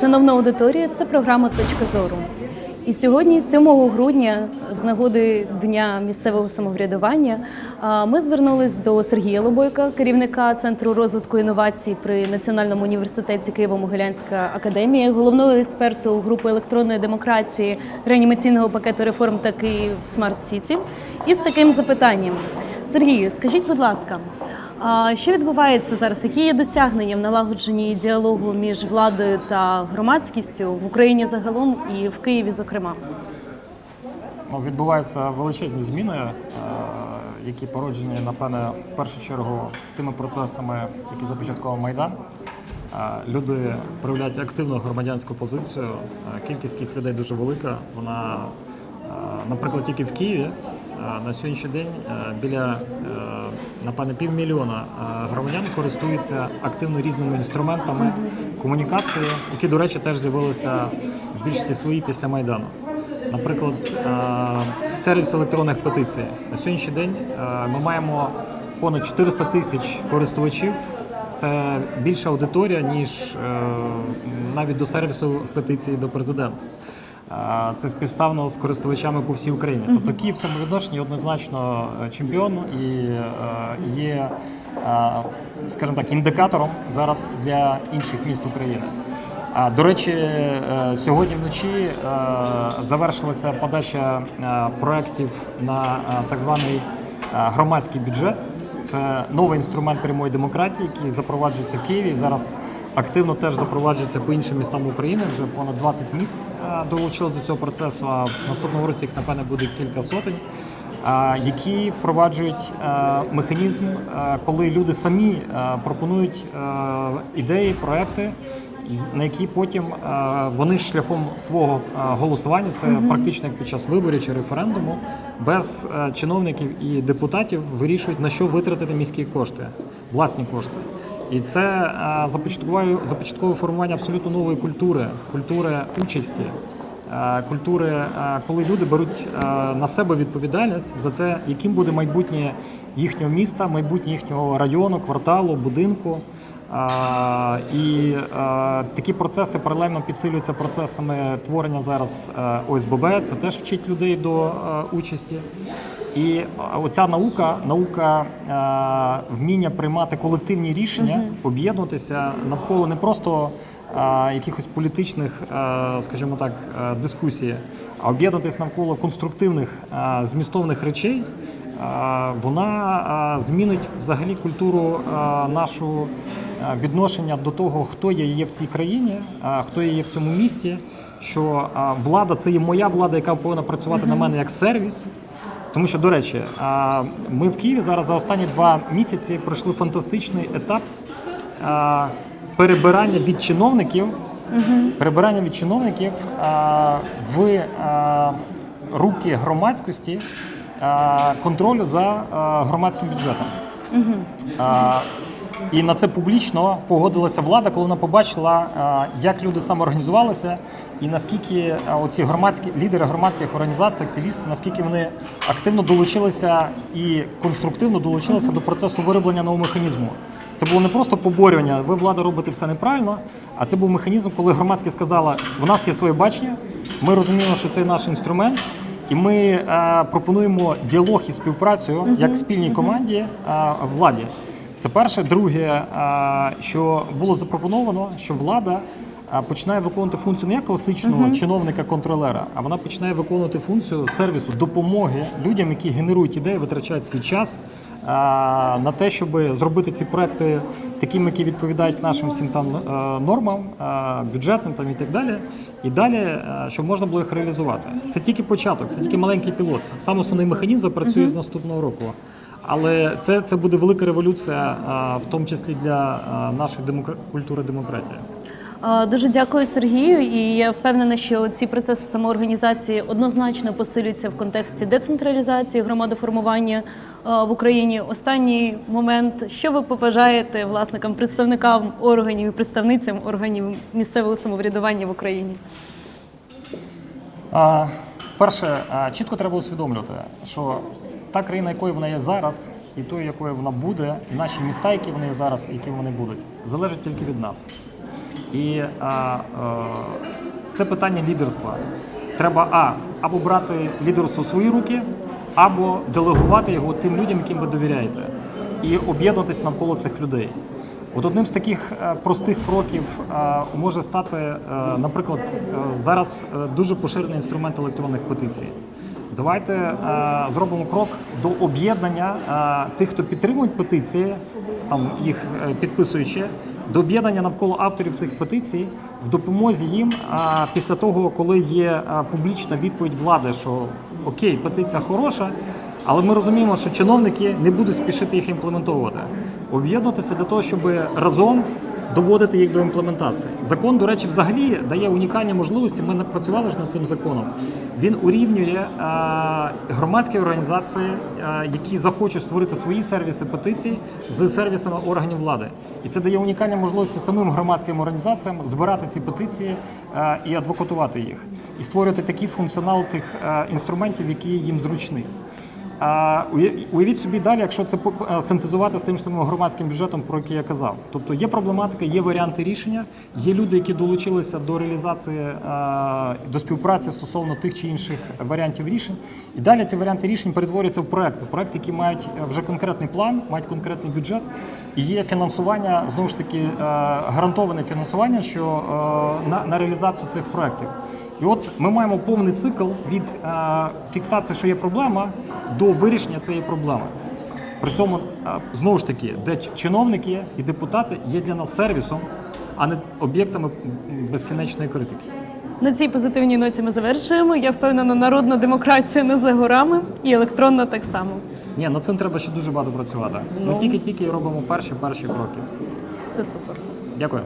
Шановна аудиторія, це програма Точка зору. І сьогодні, 7 грудня, з нагоди Дня місцевого самоврядування, ми звернулись до Сергія Лобойка, керівника Центру розвитку інновацій при Національному університеті Києво-Могилянська академія, головного експерту групи електронної демократії, реанімаційного пакету реформ та Київ Смарт Сіті. І з таким запитанням: Сергію, скажіть, будь ласка. Що відбувається зараз? Які є досягнення в налагодженні діалогу між владою та громадськістю в Україні загалом і в Києві, зокрема? Ну, відбуваються величезні зміни, е, які породжені, напевне, в першу чергу тими процесами, які започаткував Майдан. Е, Люди проявляють активну громадянську позицію. Е, Кількість таких людей дуже велика. Вона, наприклад, тільки в Києві на сьогоднішній день е, біля е, напевне півмільйона е, громадян користуються активно різними інструментами комунікації, які, до речі, теж з'явилися в більшості своїй після Майдану. Наприклад, е, сервіс електронних петицій. На сьогоднішній день е, ми маємо понад 400 тисяч користувачів. Це більша аудиторія, ніж е, навіть до сервісу петиції до президента. Е, Це співставно з користувачами по всій Україні. Тобто Київ в цьому відношенні однозначно е, чемпіон і е, є, скажімо так, індикатором зараз для інших міст України. До речі, сьогодні вночі завершилася подача проєктів на так званий громадський бюджет. Це новий інструмент прямої демократії, який запроваджується в Києві. Зараз активно теж запроваджується по іншим містам України. Вже понад 20 міст е, долучилось до цього процесу. А в наступному році їх напевне буде кілька сотень. е, Які впроваджують е, механізм, коли люди самі пропонують ідеї, проекти, на які потім е, вони шляхом свого е, голосування, це практично як під час виборів чи референдуму, без е, чиновників і депутатів вирішують на що витратити міські кошти, власні кошти. І це започатковує започаткове формування абсолютно нової культури, культури участі. Культури, коли люди беруть на себе відповідальність за те, яким буде майбутнє їхнього міста, майбутнє їхнього району, кварталу, будинку. І такі процеси паралельно підсилюються процесами творення зараз е, ОСББ. Це теж вчить людей до е, участі. І оця наука, наука е, вміння приймати колективні рішення, об'єднуватися навколо не просто якихось політичних, скажімо так, дискусій, а об'єднуватися навколо конструктивних змістовних речей. Вона змінить взагалі культуру нашу відношення до того, хто я є в цій країні, е, хто я є в цьому місті. Що е, влада це є моя влада, яка повинна працювати на мене як сервіс. Тому що, до речі, ми в Києві зараз за останні два місяці пройшли фантастичний етап перебирання від чиновників, перебирання від чиновників а, в а, руки громадськості а, контролю за а, громадським бюджетом. А, і на це публічно погодилася влада, коли вона побачила, як люди самоорганізувалися, і наскільки оці громадські лідери громадських організацій, активісти, наскільки вони активно долучилися і конструктивно долучилися до процесу вироблення нового механізму. Це було не просто поборювання, ви влада робите все неправильно, а це був механізм, коли громадськість сказала, в нас є своє бачення, ми розуміємо, що це наш інструмент. І ми е, пропонуємо діалог і співпрацю як спільній команді е, владі. Це перше. Друге, е, що було запропоновано, що влада е, починає виконувати функцію не як класичного чиновника-контролера, а вона починає виконувати функцію сервісу допомоги людям, які генерують ідеї, витрачають свій час на те, щоб зробити ці проекти такими, які відповідають нашим всім там е, нормам, е, бюджетним там і так далі. І далі, е, щоб можна було їх реалізувати. Це тільки початок, це тільки маленький пілот. Сам основний механізм запрацює з наступного року. Але це, це буде велика революція, в тому числі для нашої демокра... культури демократії. Дуже дякую Сергію. І я впевнена, що ці процеси самоорганізації однозначно посилюються в контексті децентралізації громадоформування в Україні. Останній момент, що ви побажаєте власникам, представникам органів і представницям органів місцевого самоврядування в Україні? А, перше, чітко треба усвідомлювати, що та країна, якою вона є зараз, і тою, якою вона буде, і наші міста, які вони є зараз, які вони будуть, залежить тільки від нас. І а, е, це питання лідерства. Треба а, або брати лідерство в свої руки, або делегувати його тим людям, яким ви довіряєте, і об'єднуватись навколо цих людей. От одним з таких е, простих кроків е, може стати, е, наприклад, е, зараз е, дуже поширений інструмент електронних петицій. Давайте е, зробимо крок до об'єднання е, тих, хто підтримують петиції, там їх е, підписуючи, до об'єднання навколо авторів цих петицій в допомозі їм а, після того, коли є а, публічна відповідь влади, що окей, петиція хороша, але ми розуміємо, що чиновники не будуть спішити їх імплементовувати. Об'єднуватися для того, щоб разом доводити їх до імплементації. Закон, до речі, взагалі дає унікальні можливості. Ми працювали ж над цим законом. Він урівнює е, громадські організації, е, які захочуть створити свої сервіси петицій з сервісами органів влади. І це дає унікальні можливості самим громадським організаціям збирати ці петиції е, і адвокатувати їх, і створювати такий функціонал тих інструментів, які їм зручний. А уявіть собі далі, якщо це е, синтезувати з тим самим громадським бюджетом, про який я казав. Тобто є проблематика, є варіанти рішення, є люди, які долучилися до реалізації е, до співпраці стосовно тих чи інших варіантів рішень. І далі ці варіанти рішень перетворюються в проекти. Проекти, які мають е, вже конкретний план, мають конкретний бюджет, і є фінансування знову ж таки гарантоване фінансування, що на, реалізацію цих проєктів. І от ми маємо повний цикл від фіксації, що є проблема, до вирішення цієї проблеми. При цьому е, знову ж таки, де чиновники і депутати є для нас сервісом, а не об'єктами безкінечної критики. На цій позитивній ноті ми завершуємо. Я впевнена, народна демократія не за горами і електронна так само. Ні, над цим треба ще дуже багато працювати. Ми Ну. тільки-тільки робимо перші перші кроки. Це супер. Дякую.